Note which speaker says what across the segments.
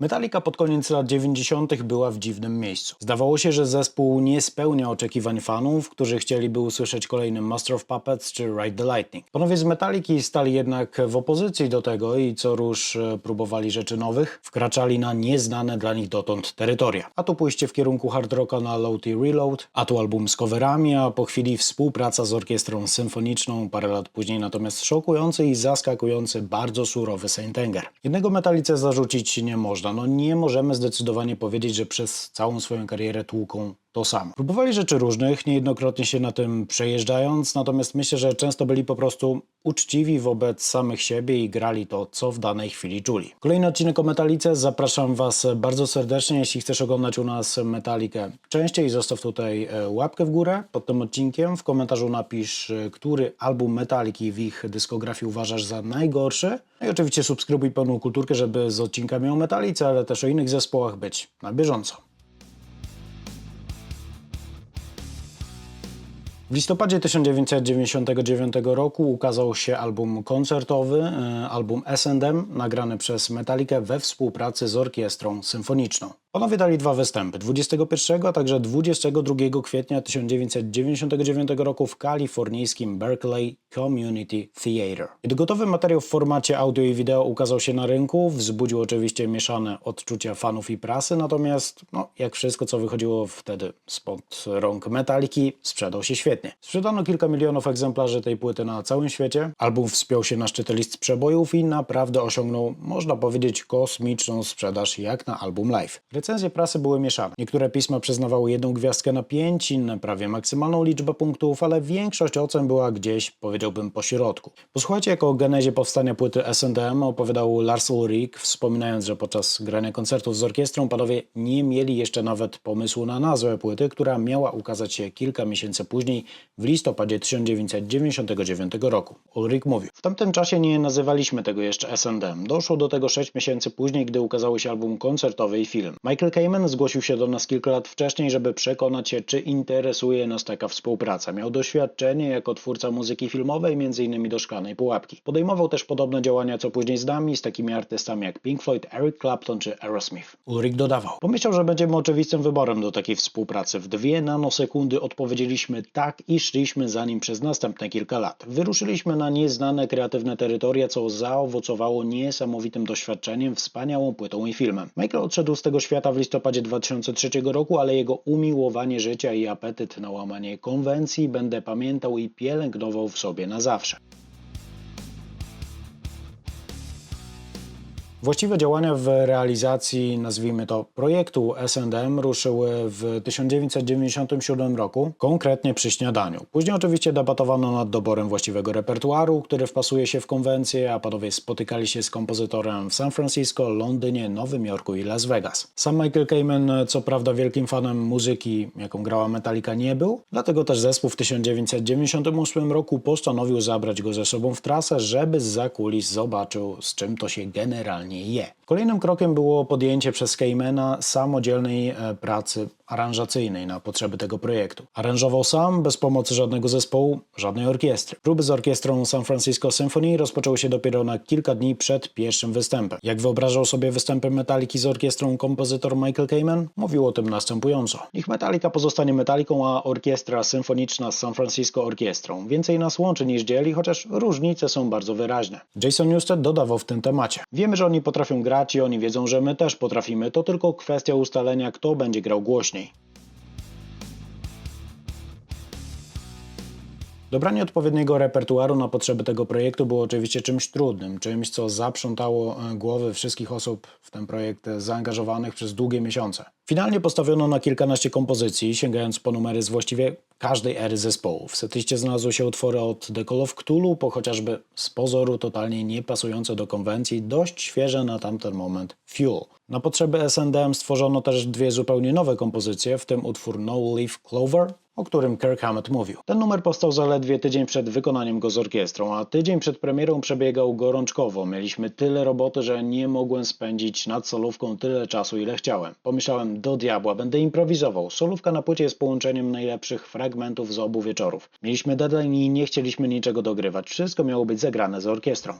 Speaker 1: Metallica pod koniec lat 90. była w dziwnym miejscu. Zdawało się, że zespół nie spełnia oczekiwań fanów, którzy chcieliby usłyszeć kolejny Master of Puppets czy Ride the Lightning. Panowie z Metalliki stali jednak w opozycji do tego i co rusz e, próbowali rzeczy nowych, wkraczali na nieznane dla nich dotąd terytoria. A tu pójście w kierunku hard rocka na Low T Reload, a tu album z coverami, a po chwili współpraca z orkiestrą symfoniczną, parę lat później natomiast szokujący i zaskakujący, bardzo surowy Saint Anger. Jednego Metalice zarzucić nie można, no nie możemy zdecydowanie powiedzieć, że przez całą swoją karierę tłuką to samo. Próbowali rzeczy różnych, niejednokrotnie się na tym przejeżdżając, natomiast myślę, że często byli po prostu uczciwi wobec samych siebie i grali to, co w danej chwili czuli. Kolejny odcinek o Metalice. Zapraszam Was bardzo serdecznie. Jeśli chcesz oglądać u nas Metalikę częściej, zostaw tutaj e, łapkę w górę pod tym odcinkiem. W komentarzu napisz, e, który album Metaliki w ich dyskografii uważasz za najgorszy. No i oczywiście subskrybuj pełną kulturkę, żeby z odcinkami o Metalice, ale też o innych zespołach być na bieżąco. W listopadzie 1999 roku ukazał się album koncertowy, e, album S&M, nagrany przez Metallicę we współpracy z orkiestrą symfoniczną. Panowie dali dwa występy, 21, a także 22 kwietnia 1999 roku w kalifornijskim Berkeley Community Theater. Kiedy gotowy materiał w formacie audio i wideo ukazał się na rynku, wzbudził oczywiście mieszane odczucia fanów i prasy, natomiast no, jak wszystko, co wychodziło wtedy spod rąk Metaliki, sprzedał się świetnie. Sprzedano kilka milionów egzemplarzy tej płyty na całym świecie, album wspiął się na szczyty list przebojów i naprawdę osiągnął, można powiedzieć, kosmiczną sprzedaż jak na album live. Recenzje prasy były mieszane. Niektóre pisma przyznawały jedną gwiazdkę na pięć, inne prawie maksymalną liczbę punktów, ale większość ocen była gdzieś, powiedziałbym, po środku. Posłuchajcie, jak o genezie powstania płyty S&M opowiadał Lars Ulrich, wspominając, że podczas grania koncertów z orkiestrą panowie nie mieli jeszcze nawet pomysłu na nazwę płyty, która miała ukazać się kilka miesięcy później, w listopadzie 1999 roku. Ulrich mówił, w tamtym czasie nie nazywaliśmy tego jeszcze S&M. Doszło do tego 6 miesięcy później, gdy ukazały się album koncertowy i film. Michael Kamen zgłosił się do nas kilka lat wcześniej, żeby przekonać się, czy interesuje nas taka współpraca. Miał doświadczenie jako twórca muzyki filmowej, m.in. do Szklanej Pułapki. Podejmował też podobne działania, co później z nami, z takimi artystami jak Pink Floyd, Eric Clapton czy Aerosmith. Ulrich dodawał, pomyślał, że będziemy oczywistym wyborem do takiej współpracy. W dwie nanosekundy odpowiedzieliśmy tak i szliśmy za nim przez następne kilka lat. Wyruszyliśmy na nieznane kreatywne terytoria, co zaowocowało niesamowitym doświadczeniem, wspaniałą płytą i filmem. Michael odszedł z tego świata w listopadzie 2003 roku, ale jego umiłowanie życia i apetyt na łamanie konwencji będę pamiętał i pielęgnował w sobie na zawsze. Właściwe działania w realizacji, nazwijmy to, projektu S&M ruszyły w 1997 roku, konkretnie przy śniadaniu. Później oczywiście debatowano nad doborem właściwego repertuaru, który wpasuje się w konwencję, a panowie spotykali się z kompozytorem w San Francisco, Londynie, Nowym Jorku i Las Vegas. Sam Michael Kamen, co prawda wielkim fanem muzyki, jaką grała Metallica, nie był, dlatego też zespół w 1998 roku postanowił zabrać go ze sobą w trasę, żeby z kulis zobaczył, z czym to się generalnie je. Kolejnym krokiem było podjęcie przez Keimena samodzielnej e, pracy aranżacyjnej na potrzeby tego projektu. Aranżował sam, bez pomocy żadnego zespołu, żadnej orkiestry. Próby z orkiestrą San Francisco Symphony rozpoczęły się dopiero na kilka dni przed pierwszym występem. Jak wyobrażał sobie występy Metaliki z orkiestrą kompozytor Michael Kamen? Mówił o tym następująco. Niech Metallica pozostanie Metaliką, a orkiestra symfoniczna z San Francisco orkiestrą. Więcej nas łączy niż dzieli, chociaż różnice są bardzo wyraźne. Jason Newsted dodawał w tym temacie. Wiemy, że oni potrafią grać i oni wiedzą, że my też potrafimy. To tylko kwestia ustalenia, kto będzie grał głośniej. Dobranie odpowiedniego repertuaru na potrzeby tego projektu było oczywiście czymś trudnym, czymś, co zaprzątało e, głowy wszystkich osób w ten projekt zaangażowanych przez długie miesiące. Finalnie postawiono na kilkanaście kompozycji, sięgając po numery z właściwie każdej ery zespołu. W setliście znalazły się utwory od The Call of Cthulhu, po chociażby z pozoru totalnie niepasujące do konwencji, dość świeże na tamten moment Fuel. Na potrzeby S&M stworzono też dwie zupełnie nowe kompozycje, w tym utwór No Leaf Clover, o którym Kirk Hammett mówił. Ten numer powstał zaledwie tydzień przed wykonaniem go z orkiestrą, a tydzień przed premierą przebiegał gorączkowo. Mieliśmy tyle roboty, że nie mogłem spędzić nad solówką tyle czasu, ile chciałem. Pomyślałem, do diabła, będę improwizował. Solówka na płycie jest połączeniem najlepszych fragmentów z obu wieczorów. Mieliśmy deadline i nie chcieliśmy niczego dogrywać. Wszystko miało być zagrane z orkiestrą.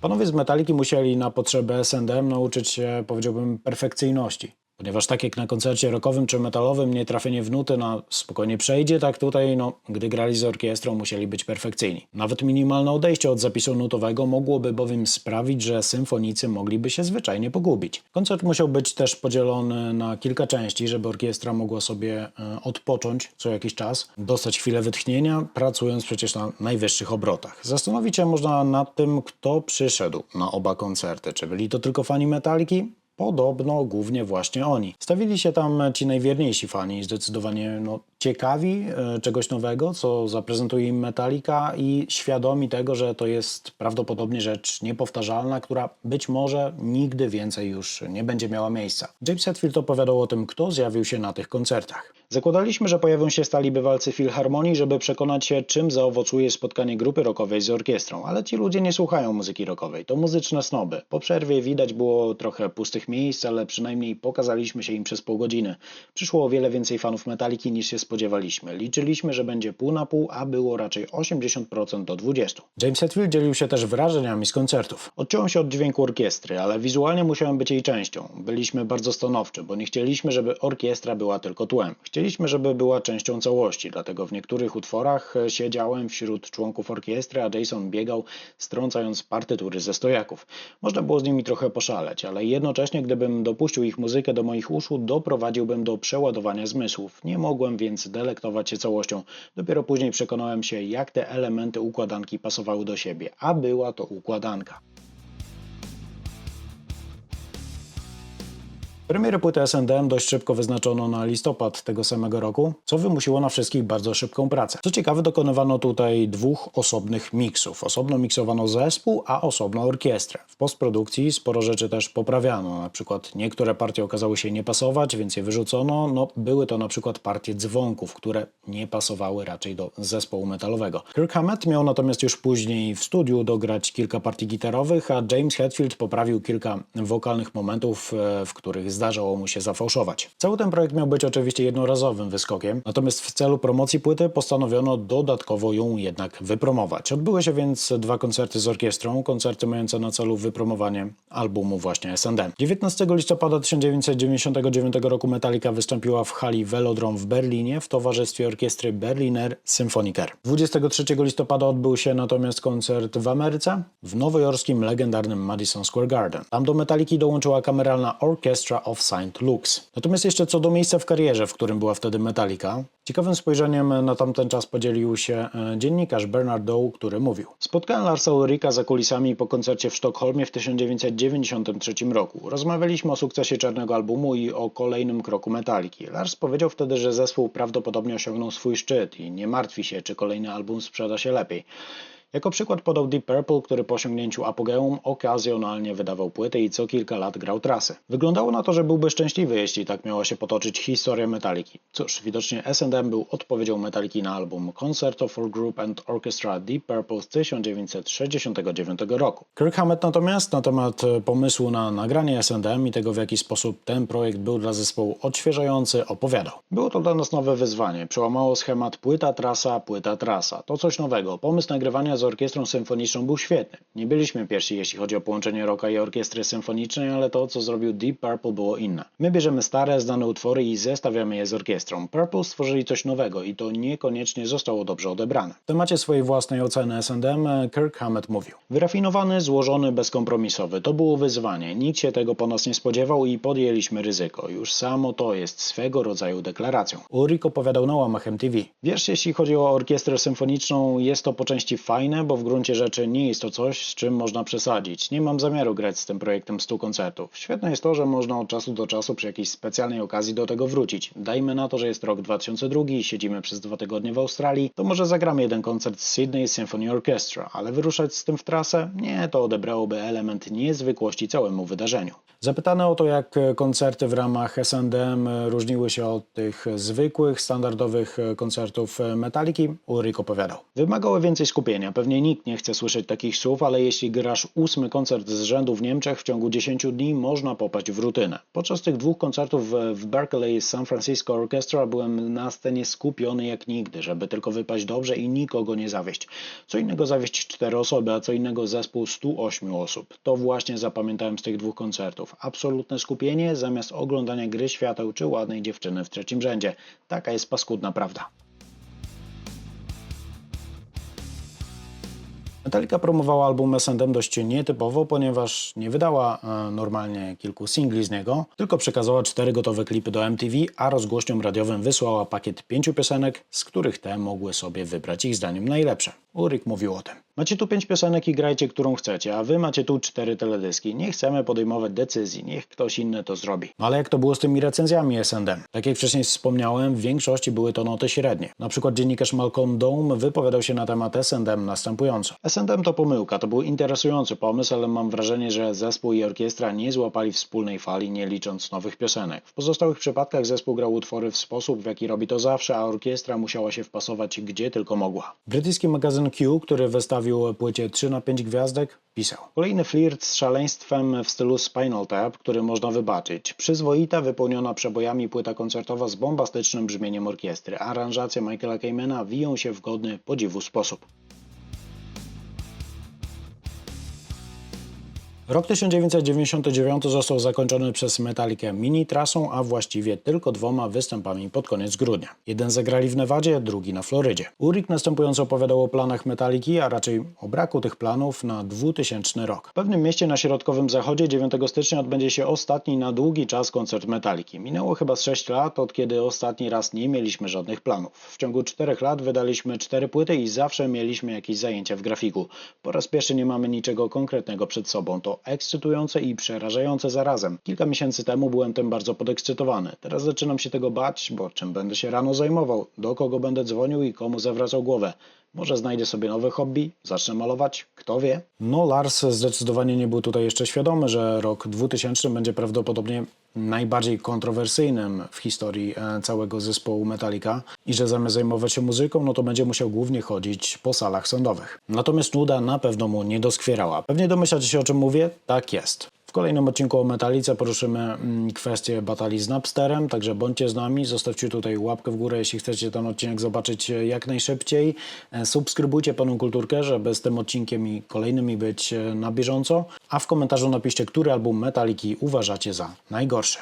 Speaker 1: Panowie z Metaliki musieli na potrzeby S&M nauczyć się, powiedziałbym, perfekcyjności. Ponieważ tak jak na koncercie rockowym czy metalowym nie trafienie w nuty na spokojnie przejdzie, tak tutaj, no, gdy grali z orkiestrą, musieli być perfekcyjni. Nawet minimalne odejście od zapisu nutowego mogłoby bowiem sprawić, że symfonicy mogliby się zwyczajnie pogubić. Koncert musiał być też podzielony na kilka części, żeby orkiestra mogła sobie e, odpocząć co jakiś czas, dostać chwilę wytchnienia, pracując przecież na najwyższych obrotach. Zastanowić się można nad tym, kto przyszedł na oba koncerty. Czy byli to tylko fani Metaliki? Podobno głównie właśnie oni. Stawili się tam ci najwierniejsi fani, zdecydowanie no, ciekawi e, czegoś nowego, co zaprezentuje im Metallica i świadomi tego, że to jest prawdopodobnie rzecz niepowtarzalna, która być może nigdy więcej już nie będzie miała miejsca. James Hetfield opowiadał o tym, kto zjawił się na tych koncertach. Zakładaliśmy, że pojawią się stali bywalcy Filharmonii, żeby przekonać się, czym zaowocuje spotkanie grupy rockowej z orkiestrą, ale ci ludzie nie słuchają muzyki rockowej, to muzyczne snoby. Po przerwie widać było trochę pustych miejsc, ale przynajmniej pokazaliśmy się im przez pół godziny. Przyszło o wiele więcej fanów Metaliki niż się spodziewaliśmy. Liczyliśmy, że będzie pół na pół, a było raczej 80% do 20%. James Hetfield dzielił się też wrażeniami z koncertów. Odciąłem się od dźwięku orkiestry, ale wizualnie musiałem być jej częścią. Byliśmy bardzo stanowczy, bo nie chcieliśmy, żeby orkiestra była tylko tłem. Chcieliśmy, żeby była częścią całości, dlatego w niektórych utworach e, siedziałem wśród członków orkiestry, a Jason biegał, strącając partytury ze stojaków. Można było z nimi trochę poszaleć, ale jednocześnie, gdybym dopuścił ich muzykę do moich uszu, doprowadziłbym do przeładowania zmysłów. Nie mogłem więc delektować się całością. Dopiero później przekonałem się, jak te elementy układanki pasowały do siebie, a była to układanka. Premierę płyty S&M dość szybko wyznaczono na listopad tego samego roku, co wymusiło na wszystkich bardzo szybką pracę. Co ciekawe, dokonywano tutaj dwóch osobnych miksów. Osobno miksowano zespół, a osobno orkiestrę. W postprodukcji sporo rzeczy też poprawiano. Na przykład niektóre partie okazały się nie pasować, więc je wyrzucono. No, były to na przykład partie dzwonków, które nie pasowały raczej do zespołu metalowego. Kirk Hammett miał natomiast już później w studiu dograć kilka partii gitarowych, a James Hetfield poprawił kilka wokalnych momentów, e, w których zdarzało mu się zafałszować. Cały ten projekt miał być oczywiście jednorazowym wyskokiem, natomiast w celu promocji płyty postanowiono dodatkowo ją jednak wypromować. Odbyły się więc dwa koncerty z orkiestrą, koncerty mające na celu wypromowanie albumu właśnie S&M. 19 listopada 1999 roku Metallica wystąpiła w hali Velodrome w Berlinie w towarzystwie orkiestry Berliner Symphoniker. 23 listopada odbył się natomiast koncert w Ameryce, w nowojorskim legendarnym Madison Square Garden. Tam do Metalliki dołączyła kameralna Orchestra of St. Luke's. Natomiast jeszcze co do miejsca w karierze, w którym była wtedy Metallica, ciekawym spojrzeniem na tamten czas podzielił się e, dziennikarz Bernard Dow, który mówił Spotkałem Larsa Ulrika za kulisami po koncercie w Sztokholmie w 1993 roku. Rozmawialiśmy o sukcesie czarnego albumu i o kolejnym kroku Metalliki. Lars powiedział wtedy, że zespół prawdopodobnie osiągnął swój szczyt i nie martwi się, czy kolejny album sprzeda się lepiej. Jako przykład podał Deep Purple, który po osiągnięciu apogeum okazjonalnie wydawał płyty i co kilka lat grał trasy. Wyglądało na to, że byłby szczęśliwy, jeśli tak miała się potoczyć historia Metaliki. Cóż, widocznie S&M był odpowiedzią Metaliki na album Concerto for Group and Orchestra Deep Purple z 1969 roku. Kirk Hammett natomiast na temat e, pomysłu na nagranie S&M i tego w jaki sposób ten projekt był dla zespołu odświeżający opowiadał. Było to dla nas nowe wyzwanie. Przełamało schemat płyta, trasa, płyta, trasa. To coś nowego. Pomysł nagrywania z orkiestrą symfoniczną był świetny. Nie byliśmy pierwsi, jeśli chodzi o połączenie rocka i orkiestry symfonicznej, ale to, co zrobił Deep Purple było inne. My bierzemy stare, znane utwory i zestawiamy je z orkiestrą. Purple stworzyli coś nowego i to niekoniecznie zostało dobrze odebrane. W temacie swojej własnej oceny S&M Kirk Hammett mówił. Wyrafinowany, złożony, bezkompromisowy. To było wyzwanie. Nikt się tego po nas nie spodziewał i podjęliśmy ryzyko. Już samo to jest swego rodzaju deklaracją. Ulrich opowiadał na łamach MTV. Wiesz, jeśli chodzi o orkiestrę symfoniczną, jest to po części fajne, bo w gruncie rzeczy nie jest to coś, z czym można przesadzić. Nie mam zamiaru grać z tym projektem 100 koncertów. Świetne jest to, że można od czasu do czasu przy jakiejś specjalnej okazji do tego wrócić. Dajmy na to, że jest rok 2002 i siedzimy przez dwa tygodnie w Australii, to może zagramy jeden koncert z Sydney Symphony Orchestra, ale wyruszać z tym w trasę? Nie, to odebrałoby element niezwykłości całemu wydarzeniu. Zapytany o to, jak koncerty w ramach S&M różniły się od tych zwykłych, standardowych koncertów Metaliki, Ulrich opowiadał. Wymagały więcej skupienia, Pewnie nikt nie chce słyszeć takich słów, ale jeśli grasz ósmy koncert z rzędu w Niemczech w ciągu 10 dni, można popaść w rutynę. Podczas tych dwóch koncertów w- Berkeley San Francisco Orchestra byłem na scenie skupiony jak nigdy, żeby tylko wypaść dobrze i nikogo nie zawieść. Co innego zawieść cztery osoby, a co innego zespół 108 osób. To właśnie zapamiętałem z tych dwóch koncertów. Absolutne skupienie zamiast oglądania gry świateł czy ładnej dziewczyny w trzecim rzędzie. Taka jest paskudna prawda. Metallica promowała album S&M dość nietypowo, ponieważ nie wydała e, normalnie kilku singli z niego, tylko przekazała cztery gotowe klipy do MTV, a rozgłośniom radiowym wysłała pakiet pięciu piosenek, z których te mogły sobie wybrać ich zdaniem najlepsze. Ulrich mówił o tym. Macie tu pięć piosenek i grajcie, którą chcecie, a wy macie tu cztery teledyski. Nie chcemy podejmować decyzji, niech ktoś inny to zrobi. No ale jak to było z tymi recenzjami S&M? Tak jak wcześniej wspomniałem, w większości były to noty średnie. Na przykład dziennikarz Malcolm Dome wypowiadał się na temat S&M następująco. S&M to pomyłka, to był interesujący pomysł, ale mam wrażenie, że zespół i orkiestra nie złapali wspólnej fali, nie licząc nowych piosenek. W pozostałych przypadkach zespół grał utwory w sposób, w jaki robi to zawsze, a orkiestra musiała się wpasować gdzie tylko mogła. Brytyjski magazyn Q, który wystawił płycie 3 na 5 gwiazdek, pisał. Kolejny flirt z szaleństwem w stylu Spinal Tap, który można wybaczyć. Przyzwoita, wypełniona przebojami płyta koncertowa z bombastycznym brzmieniem orkiestry. Aranżacje Michaela Kaymana wiją się w godny podziwu sposób. Rok 1999 został zakończony przez Metallicę mini trasą, a właściwie tylko dwoma występami pod koniec grudnia. Jeden zagrali w Nevadzie, drugi na Florydzie. Ulrich następująco opowiadał o planach Metalliki, a raczej o braku tych planów na 2000 rok. W pewnym mieście na środkowym zachodzie 9 stycznia odbędzie się ostatni na długi czas koncert Metalliki. Minęło chyba z 6 lat, od kiedy ostatni raz nie mieliśmy żadnych planów. W ciągu 4 lat wydaliśmy 4 płyty i zawsze mieliśmy jakieś zajęcia w grafiku. Po raz pierwszy nie mamy niczego konkretnego przed sobą. To ekscytujące i przerażające zarazem. Kilka miesięcy temu byłem tym bardzo podekscytowany. Teraz zaczynam się tego bać, bo czym będę się rano zajmował, do kogo będę dzwonił i komu zawracał głowę. Może znajdę sobie nowe hobby, zacznę malować, kto wie? No, Lars zdecydowanie nie był tutaj jeszcze świadomy, że rok 2000 będzie prawdopodobnie najbardziej kontrowersyjnym w historii e, całego zespołu Metallica i że zamiast zajmować się muzyką, no to będzie musiał głównie chodzić po salach sądowych. Natomiast nuda na pewno mu nie doskwierała. Pewnie domyślacie się o czym mówię? Tak jest. Kolejnym odcinku o Metalice poruszymy mm, kwestię batalii z Napsterem, także bądźcie z nami, zostawcie tutaj łapkę w górę, jeśli chcecie ten odcinek zobaczyć e, jak najszybciej. E, Subskrybujcie Panu Kulturkę, żeby z tym odcinkiem i kolejnymi być e, na bieżąco, a w komentarzu napiszcie, który album Metaliki uważacie za najgorszy.